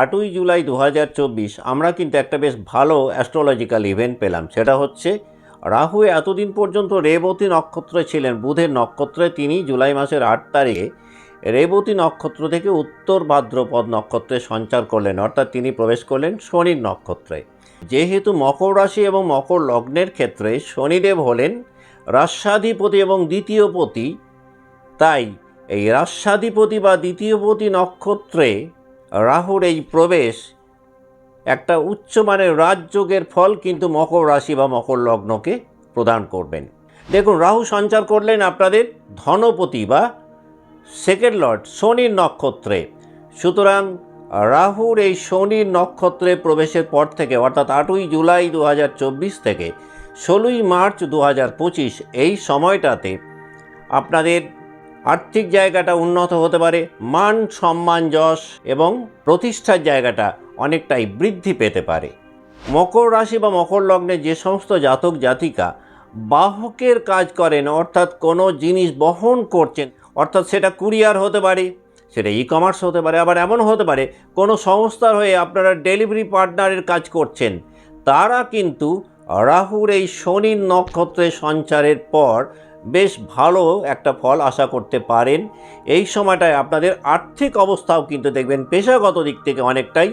আটই জুলাই দু হাজার চব্বিশ আমরা কিন্তু একটা বেশ ভালো অ্যাস্ট্রোলজিক্যাল ইভেন্ট পেলাম। সেটা হচ্ছে, রাহু এতদিন পর্যন্ত রেবতী নক্ষত্রে ছিলেন, বুধের নক্ষত্রে তিনি জুলাই মাসের আট তারিখে রেবতী নক্ষত্র থেকে উত্তর ভাদ্রপদ নক্ষত্রে সঞ্চার করলেন, অর্থাৎ তিনি প্রবেশ করলেন শনির নক্ষত্রে। যেহেতু মকর রাশি এবং মকর লগ্নের ক্ষেত্রে শনিদেব হলেন রাস্যাধিপতি এবং দ্বিতীয়পতি তাই এই রাস্যাধিপতি বা দ্বিতীয়পতি নক্ষত্রে রাহুর এই প্রবেশ একটা উচ্চমানের রাজযোগের ফল কিন্তু মকর রাশি বা মকর লগ্নকে প্রদান করবেন। দেখুন, রাহু সঞ্চার করলেন আপনাদের ধনপতি বা সেকেন্ড লর্ড শনির নক্ষত্রে। সুতরাং রাহুর এই শনির নক্ষত্রে প্রবেশের পর থেকে, অর্থাৎ আটই জুলাই দু হাজার চব্বিশ থেকে ষোলোই মার্চ দু হাজার পঁচিশ, এই সময়টাতে আপনাদের আর্থিক জায়গাটা উন্নত হতে পারে, মান সম্মান যশ এবং প্রতিষ্ঠার জায়গাটা অনেকটাই বৃদ্ধি পেতে পারে। মকর রাশি বা মকর লগ্নে যে সমস্ত জাতক জাতিকা বাহকের কাজ করেন, অর্থাৎ কোনো জিনিস বহন করছেন, অর্থাৎ সেটা কুরিয়ার হতে পারে, সেটা ই কমার্স হতে পারে, আবার এমন হতে পারে, কোনো সংস্থার হয়ে আপনারা ডেলিভারি পার্টনারের কাজ করছেন, তারা কিন্তু রাহুর এই শনির নক্ষত্রে সঞ্চারের পর বেশ ভালো একটা ফল আশা করতে পারেন। এই সময়টায় আপনাদের আর্থিক অবস্থাও কিন্তু দেখবেন পেশাগত দিক থেকে অনেকটাই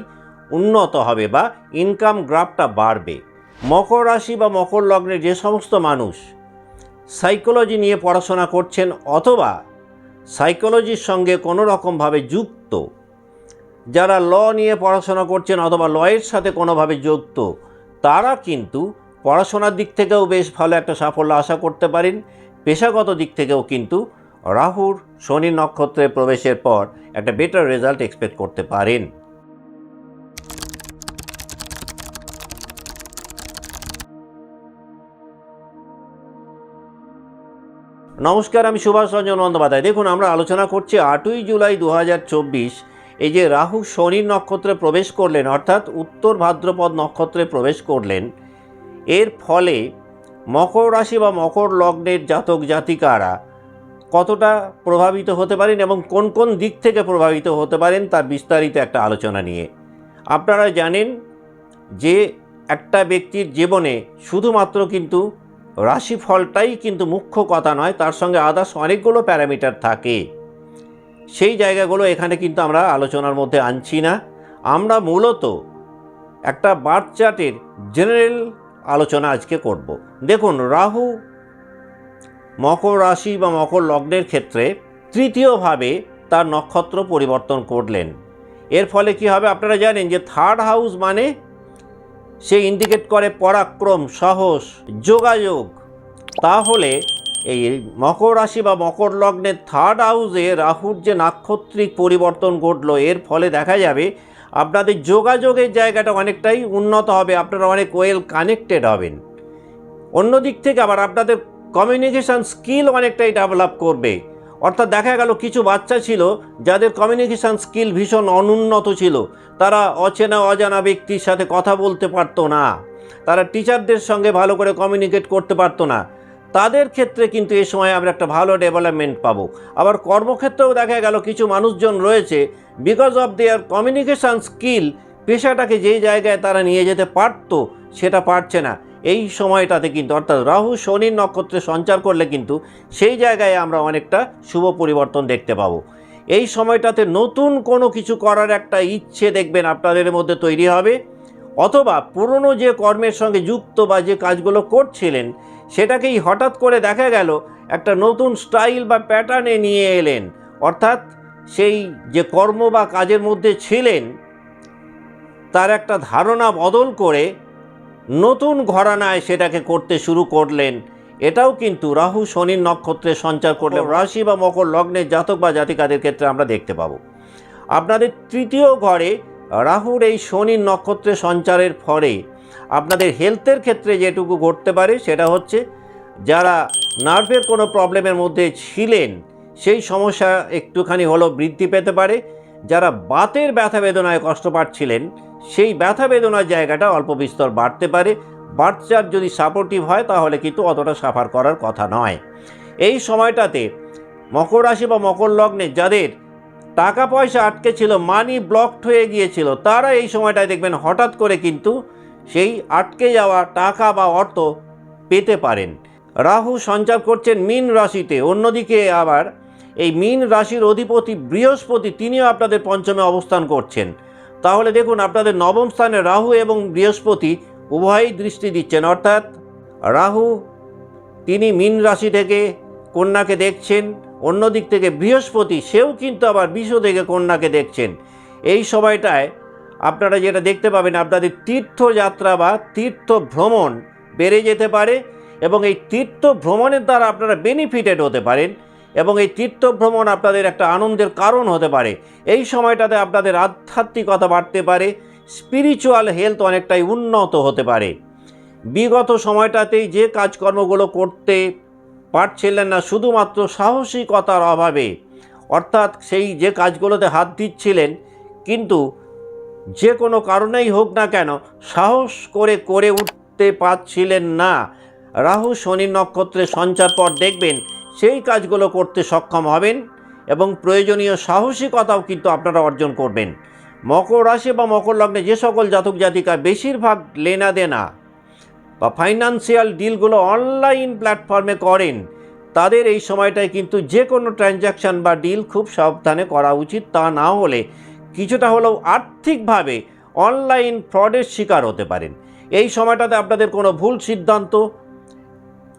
উন্নত হবে বা ইনকাম গ্রাফটা বাড়বে। মকর রাশি বা মকর লগ্নে যে সমস্ত মানুষ সাইকোলজি নিয়ে পড়াশোনা করছেন অথবা সাইকোলজির সঙ্গে কোনো রকমভাবে যুক্ত, যারা ল নিয়ে পড়াশোনা করছেন অথবা লয়ের সাথে কোনোভাবে যুক্ত, তারা কিন্তু পড়াশোনার দিক থেকেও বেশ ভালো একটা সাফল্য আশা করতে পারেন। পেশাগত দিক থেকেও কিন্তু রাহুর শনি নক্ষত্রে প্রবেশের পর একটা বেটার রেজাল্ট এক্সপেক্ট করতে পারেন। নমস্কার, আমি সুভাষ রঞ্জন বন্দ্যোপাধ্যায়। দেখুন, আমরা আলোচনা করছি আটই জুলাই দু হাজার চব্বিশ, এই যে রাহু শনির নক্ষত্রে প্রবেশ করলেন, অর্থাৎ উত্তর ভাদ্রপদ নক্ষত্রে প্রবেশ করলেন, এর ফলে মকর রাশি বা মকর লগ্নের জাতক জাতিকারা কতটা প্রভাবিত হতে পারেন এবং কোন কোন দিক থেকে প্রভাবিত হতে পারেন তার বিস্তারিত একটা আলোচনা নিয়ে। আপনারা জানেন যে একটা ব্যক্তির জীবনে শুধুমাত্র কিন্তু রাশিফলটাই কিন্তু মুখ্য কথা নয়, তার সঙ্গে আদার্স অনেকগুলো প্যারামিটার থাকে। সেই জায়গাগুলো এখানে কিন্তু আমরা আলোচনার মধ্যে আনছি না। আমরা মূলত একটা বার্থ চার্টের জেনারেল আলোচনা আজকে করব। দেখুন, রাহু মকর রাশি বা মকর লগ্নের ক্ষেত্রে তৃতীয়ভাবে তার নক্ষত্র পরিবর্তন করলেন। এর ফলে কি হবে আপনারা জানেন যে থার্ড হাউস মানে সে ইন্ডিকেট করে পরাক্রম, সাহস, যোগাযোগ। তাহলে এই মকর রাশি বা মকর লগ্নের থার্ড হাউসে রাহুর যে নাক্ষত্রিক পরিবর্তন ঘটলো, এর ফলে দেখা যাবে আপনাদের যোগাযোগের জায়গাটা অনেকটাই উন্নত হবে, আপনারা অনেক ওয়েল কানেক্টেড হবেন। অন্য দিক থেকে আবার আপনাদের কমিউনিকেশান স্কিল অনেকটাই ডেভেলপ করবে। অর্থাৎ দেখা গেল কিছু বাচ্চা ছিল, যাদের কমিউনিকেশান স্কিল ভীষণ অনুন্নত ছিল। তারা অচেনা, অজানা ব্যক্তির সাথে কথা বলতে পারতো না। তারা টিচারদের সঙ্গে ভালো করে কমিউনিকেট করতে পারতো না। তাদের ক্ষেত্রে কিন্তু এ সময় আমরা একটা ভালো ডেভেলপমেন্ট পাবো। আবার কর্মক্ষেত্রেও দেখা গেল কিছু মানুষজন রয়েছে because of their communication skill পেশাটাকে যেই জায়গায় তারা নিয়ে যেতে পারতো, সেটা পারছে না। এই সময়টাতে কিন্তু, অর্থাৎ রাহু শনির নক্ষত্রে সঞ্চার করলে কিন্তু, সেই জায়গায় আমরা অনেকটা শুভ পরিবর্তন দেখতে পাবো। এই সময়টাতে নতুন কোনো কিছু করার একটা ইচ্ছে দেখবেন আপনাদের মধ্যে তৈরি হবে। অথবা পুরনো যে কর্মের সঙ্গে যুক্ত বা যে কাজগুলো করছিলেন, সেটাকেই হঠাৎ করে দেখা গেল, একটা নতুন স্টাইল বা প্যাটার্নে নিয়ে এলেন। অর্থাৎ সেই যে কর্ম বা কাজের মধ্যে ছিলেন তার একটা ধারণা বদল করে নতুন ঘরানায় সেটাকে করতে শুরু করলেন। এটাও কিন্তু রাহু শনির নক্ষত্রে সঞ্চার করলে রাশি বা মকর লগ্নের জাতক বা জাতিকাদের ক্ষেত্রে আমরা দেখতে পাবো। আপনাদের তৃতীয় ঘরে রাহুর এই শনির নক্ষত্রে সঞ্চারের ফলে আপনাদের হেলথের ক্ষেত্রে যেটুকু ঘটতে পারে সেটা হচ্ছে যারা নার্ভের কোনো প্রবলেমের মধ্যে ছিলেন সেই সমস্যা একটুখানি হলেও বৃদ্ধি পেতে পারে। যারা বাতের ব্যথা বেদনায় কষ্ট পাচ্ছিলেন, সেই ব্যথা বেদনার জায়গাটা অল্প বিস্তর বাড়তে পারে। বাচ্চার যদি সাপোর্টিভ হয়, তাহলে কিন্তু অতটা সাফার করার কথা নয়। এই সময়টাতে মকর রাশি বা মকর লগ্নে যাদের টাকা পয়সা আটকে ছিল মানি ব্লকড হয়ে গিয়েছিল, তারা এই সময়টায় দেখবেন হঠাৎ করে কিন্তু সেই আটকে যাওয়া টাকা বা অর্থ পেতে পারেন। রাহু সঞ্চার করছেন মীন রাশিতে, অন্যদিকে আবার এই মীন রাশির অধিপতি বৃহস্পতি, তিনিও আপনাদের পঞ্চমে অবস্থান করছেন। তাহলে দেখুন, আপনাদের নবম স্থানে রাহু এবং বৃহস্পতি উভয়ই দৃষ্টি দিচ্ছেন। অর্থাৎ রাহু, তিনি মীন রাশি থেকে কন্যাকে দেখছেন, অন্য দিক থেকে বৃহস্পতি, সেও কিন্তু আবার বিষ থেকে কন্যাকে দেখছেন। এই সময়টায় আপনারা যেটা দেখতে পাবেন, আপনাদের তীর্থযাত্রা বা তীর্থ ভ্রমণ বেড়ে যেতে পারে এবং এই তীর্থ ভ্রমণের দ্বারা আপনারা বেনিফিটেড হতে পারেন। এবং এই তীর্থ ভ্রমণ আপনাদের একটা আনন্দের কারণ হতে পারে। এই সময়টাতে আপনাদের আধ্যাত্মিকতা বাড়তে পারে স্পিরিচুয়াল হেলথ অনেকটাই উন্নত হতে পারে। বিগত সময়টাতেই যে কাজকর্মগুলো করতে পারছিলেন না, শুধুমাত্র সাহসিকতার অভাবে, অর্থাৎ সেই যে কাজগুলোতে হাত দিচ্ছিলেন, কিন্তু যে কোনো কারণেই হোক না কেন, সাহস করে করে উঠতে পারছিলেন না। রাহু, শনি নক্ষত্রে সঞ্চার পর দেখবেন সেই কাজগুলো করতে সক্ষম হবেন এবং প্রয়োজনীয় সাহসিকতাও কিন্তু আপনারা অর্জন করবেন। মকর রাশি বা মকর লগ্নে যে সকল জাতক জাতিকা বেশিরভাগ লেনা দেনা বা ফাইন্যান্সিয়াল ডিলগুলো অনলাইন প্ল্যাটফর্মে করেন, তাদের এই সময়টায় কিন্তু যে কোনো ট্রানজ্যাকশান বা ডিল খুব সাবধানে করা উচিত। তা না হলে কিছুটা হলেও আর্থিকভাবে অনলাইন ফ্রডের শিকার হতে পারেন। এই সময়টাতে আপনাদের কোনো ভুল সিদ্ধান্ত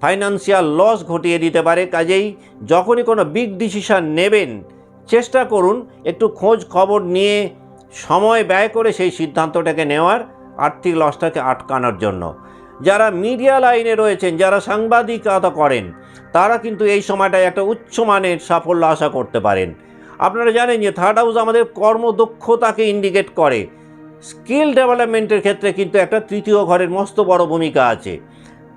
ফাইন্যান্সিয়াল লস ঘটিয়ে দিতে পারে। কাজেই যখনই কোনো বিগ ডিসিশন নেবেন, চেষ্টা করুন একটু খোঁজ খবর নিয়ে সময় ব্যয় করে সেই সিদ্ধান্তটাকে নেওয়ার আর্থিক লসটাকে আটকানোর জন্য। যারা মিডিয়া লাইনে রয়েছেন, যারা সাংবাদিকতা করেন, তারা কিন্তু এই সময়টায় একটা উচ্চমানের সাফল্য আশা করতে পারেন। আপনারা জানেন যে থার্ড হাউস আমাদের কর্মদক্ষতাকে ইন্ডিকেট করে। স্কিল ডেভেলপমেন্টের ক্ষেত্রে কিন্তু একটা তৃতীয় ঘরের মস্ত বড় ভূমিকা আছে।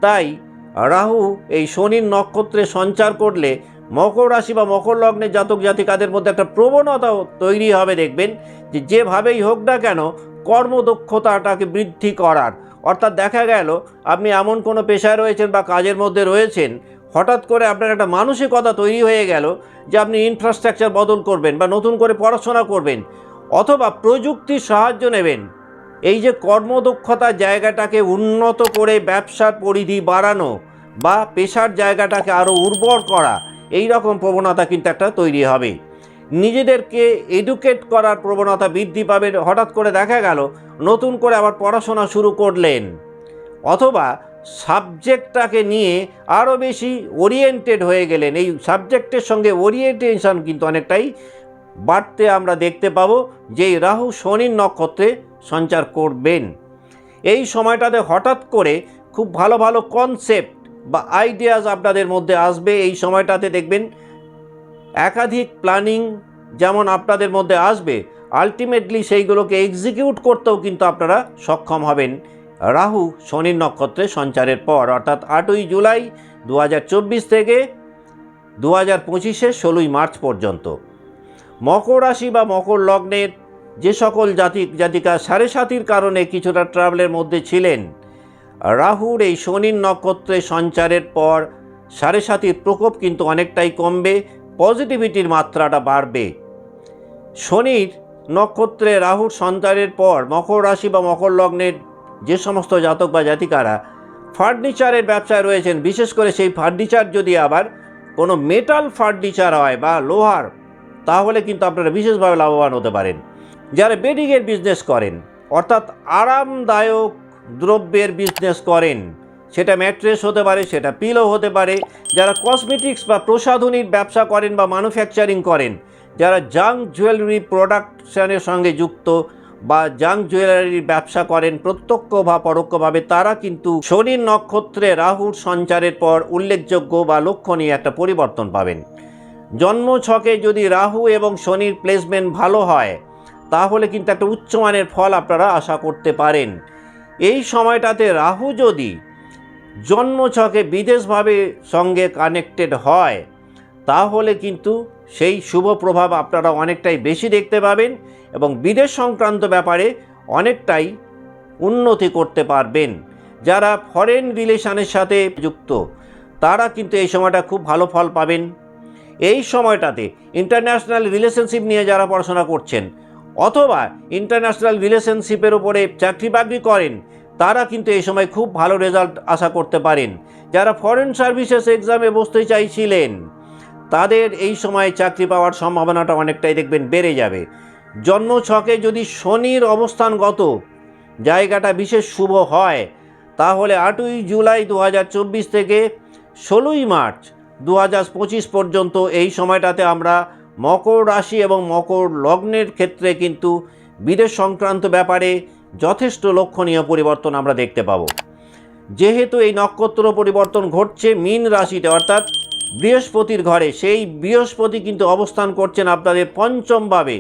তাই রাহু, এই শনির নক্ষত্রে সঞ্চার করলে মকর রাশি বা মকর লগ্নের জাতক জাতিকাদের মধ্যে একটা প্রবণতা তৈরি হবে, দেখবেন। যে যেভাবেই হোক না কেন, কর্মদক্ষতাটাকে বৃদ্ধি করার। অর্থাৎ দেখা গেল, আপনি এমন কোনো পেশায় রয়েছেন বা কাজের মধ্যে রয়েছেন, হঠাৎ করে আপনার একটা মানসিকতা তৈরি হয়ে গেল যে আপনি ইনফ্রাস্ট্রাকচার বদল করবেন বা নতুন করে পড়াশোনা করবেন অথবা প্রযুক্তির সাহায্য নেবেন। এই যে কর্মদক্ষতার জায়গাটাকে উন্নত করে ব্যবসার পরিধি বাড়ানো বা পেশার জায়গাটাকে আরও উর্বর করা, এই রকম প্রবণতা কিন্তু একটা তৈরি হবে। নিজেদেরকে এডুকেট করার প্রবণতা বৃদ্ধি পাবে। হঠাৎ করে দেখা গেল, নতুন করে আবার পড়াশোনা শুরু করলেন। অথবা সাবজেক্টটাকে নিয়ে আরও বেশি ওরিয়েন্টেড হয়ে গেলেন। এই সাবজেক্টের সঙ্গে ওরিয়েন্টেশন কিন্তু অনেকটাই বাড়তে আমরা দেখতে পাবো যে রাহু শনির নক্ষত্রে সঞ্চার করবেন। এই সময়টাতে হঠাৎ করে খুব ভালো ভালো কনসেপ্ট বা আইডিয়াস আপনাদের মধ্যে আসবে। এই সময়টাতে দেখবেন একাধিক প্ল্যানিং যেমন আপনাদের মধ্যে আসবে আলটিমেটলি সেইগুলোকে এক্সিকিউট করতেও কিন্তু আপনারা সক্ষম হবেন। রাহু শনির নক্ষত্রে সঞ্চারের পর, অর্থাৎ আটই জুলাই দু হাজার চব্বিশ থেকে দু হাজার পঁচিশের ষোলোই মার্চ পর্যন্ত। মকর রাশি বা মকর লগ্নের যে সকল জাতি জাতিকা সাড়ে সাতির কারণে কিছুটা ট্রাভেলের মধ্যে ছিলেন, রাহুর এই শনির নক্ষত্রে সঞ্চারের পর সাড়ে সাতির প্রকোপ কিন্তু অনেকটাই কমবে, পজিটিভিটির মাত্রাটা বাড়বে। শনির নক্ষত্রে রাহুর সঞ্চারের পর মকর রাশি বা মকর লগ্নের যে সমস্ত জাতক বা জাতিকারা ফার্নিচারের ব্যবসায় রয়েছেন, বিশেষ করে সেই ফার্নিচার যদি আবার কোনো মেটাল ফার্নিচার হয় বা লোহার, তাহলে কিন্তু আপনারা বিশেষভাবে লাভবান হতে পারেন। যারা বেডিংয়ের বিজনেস করেন, অর্থাৎ আরামদায়ক দ্রব্যের বিজনেস করেন, সেটা ম্যাট্রেস হতে পারে, সেটা পিলো হতে পারে, যারা কসমেটিক্স বা প্রসাধনীর ব্যবসা করেন বা ম্যানুফ্যাকচারিং করেন, যারা জাঙ্ক জুয়েলারি প্রোডাকশনের সঙ্গে যুক্ত বা জাঙ্ক জুয়েলারির ব্যবসা করেন প্রত্যক্ষ বা পরোক্ষভাবে, তারা কিন্তু শনির নক্ষত্রে রাহুর সঞ্চারের পর উল্লেখযোগ্য বা লক্ষণীয় একটা পরিবর্তন পাবেন। জন্ম ছকে যদি রাহু এবং শনির প্লেসমেন্ট ভালো হয় তাহলে কিন্তু একটা উচ্চমানের ফল আপনারা আশা করতে পারেন। এই সময়টাতে রাহু যদি জন্মছকে বিদেশভাবে সঙ্গে কানেক্টেড হয়, তাহলে কিন্তু সেই শুভ প্রভাব আপনারা অনেকটাই বেশি দেখতে পাবেন এবং বিদেশ সংক্রান্ত ব্যাপারে অনেকটাই উন্নতি করতে পারবেন। যারা ফরেন রিলেশনের সাথে যুক্ত, তারা কিন্তু এই সময়টা খুব ভালো ফল পাবেন। এই সময়টাতে ইন্টারন্যাশনাল রিলেশনশিপ নিয়ে যারা পড়াশোনা করছেন অথবা ইন্টারন্যাশনাল রিলেশনশিপের উপরে চাকরি বাকরি করেন, তারা কিন্তু এই সময় খুব ভালো রেজাল্ট আশা করতে পারেন। যারা ফরেন সার্ভিসেস এক্সামে বসতে চাইছিলেন, তাদের এই সময় চাকরি পাওয়ার সম্ভাবনাটা অনেকটাই দেখবেন বেড়ে যাবে। জন্ম ছকে যদি শনির অবস্থানগত জায়গাটা বিশেষ শুভ হয়, তাহলে আটই জুলাই দু হাজার চব্বিশ থেকে ষোলোই মার্চ দু হাজার পঁচিশ পর্যন্ত এই সময়টাতে আমরা মকর রাশি এবং মকর লগ্নের ক্ষেত্রে কিন্তু বিদেশ সংক্রান্ত ব্যাপারে যথেষ্ট লক্ষণীয় পরিবর্তন আমরা দেখতে পাবো। যেহেতু এই নক্ষত্র পরিবর্তন ঘটছে মীন রাশিতে, অর্থাৎ বৃহস্পতির ঘরে, সেই বৃহস্পতি কিন্তু অবস্থান করছেন আপনাদের পঞ্চমভাবে।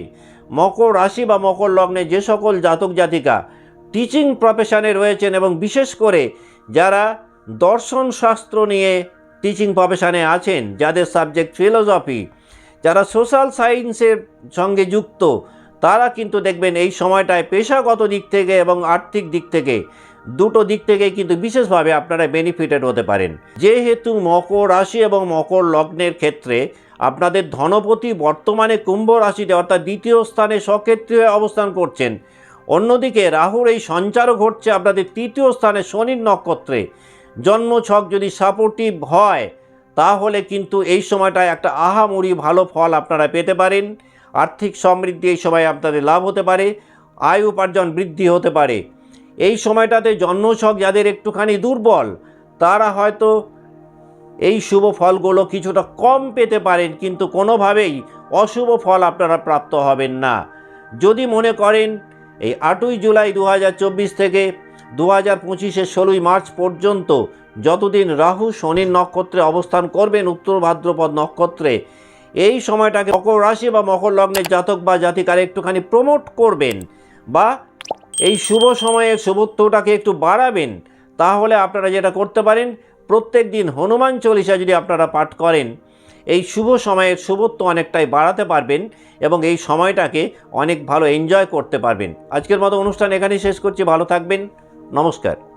মকর রাশি বা মকর লগ্নে যে সকল জাতক জাতিকা টিচিং প্রফেশনে রয়েছেন এবং বিশেষ করে যারা দর্শন শাস্ত্র নিয়ে টিচিং প্রফেশনে আছেন, যাদের সাবজেক্ট ফিলোসফি যারা সোশ্যাল সায়েন্সের সঙ্গে যুক্ত, তারা কিন্তু দেখবেন এই সময়টায় পেশাগত দিক থেকে এবং আর্থিক দিক থেকে দুটো দিক থেকে কিন্তু বিশেষভাবে আপনারা বেনিফিটেড হতে পারেন। যেহেতু মকর রাশি এবং মকর লগ্নের ক্ষেত্রে আপনাদের ধনপতি বর্তমানে কুম্ভ রাশিতে অর্থাৎ দ্বিতীয় স্থানে সক্ষেত্রী অবস্থান করছেন। অন্যদিকে রাহুর এই সঞ্চারও ঘটছে আপনাদের তৃতীয় স্থানে শনির নক্ষত্রে। জন্ম ছক যদি সাপোর্টিভ হয় তাহলে কিন্তু এই সময়টায় একটা আহামরি ভালো ফল আপনারা পেতে পারেন। আর্থিক সমৃদ্ধি এই সময় আপনাদের লাভ হতে পারে, আয় উপার্জন বৃদ্ধি হতে পারে। এই সময়টাতে জন্মছক যাদের একটুখানি দুর্বল, তারা হয়তো এই শুভ ফলগুলো কিছুটা কম পেতে পারেন, কিন্তু কোনোভাবেই অশুভ ফল আপনারা প্রাপ্ত হবেন না। যদি মনে করেন, এই আটই জুলাই দু হাজার চব্বিশ থেকে দু হাজার পঁচিশের ষোলোই মার্চ পর্যন্ত যতদিন রাহু শনির নক্ষত্রে অবস্থান করবেন, উত্তর ভাদ্রপদ নক্ষত্রে, এই সময়টাকে মকর রাশি বা মকর লগ্নের জাতক বা জাতিকার একটুখানি প্রমোট করবেন বা এই শুভ সময়ে শুভত্বটাকে একটু বাড়াবেন। তাহলে আপনারা যেটা করতে পারেন, প্রত্যেক দিন হনুমান চল্লিশা যদি আপনারা পাঠ করেন, এই শুভ সময়ের শুভত্ব অনেকটাই বাড়াতে পারবেন এবং এই সময়টাকে অনেক ভালো এনজয় করতে পারবেন। আজকের মতো অনুষ্ঠান এখানেই শেষ করছি, ভালো থাকবেন, নমস্কার।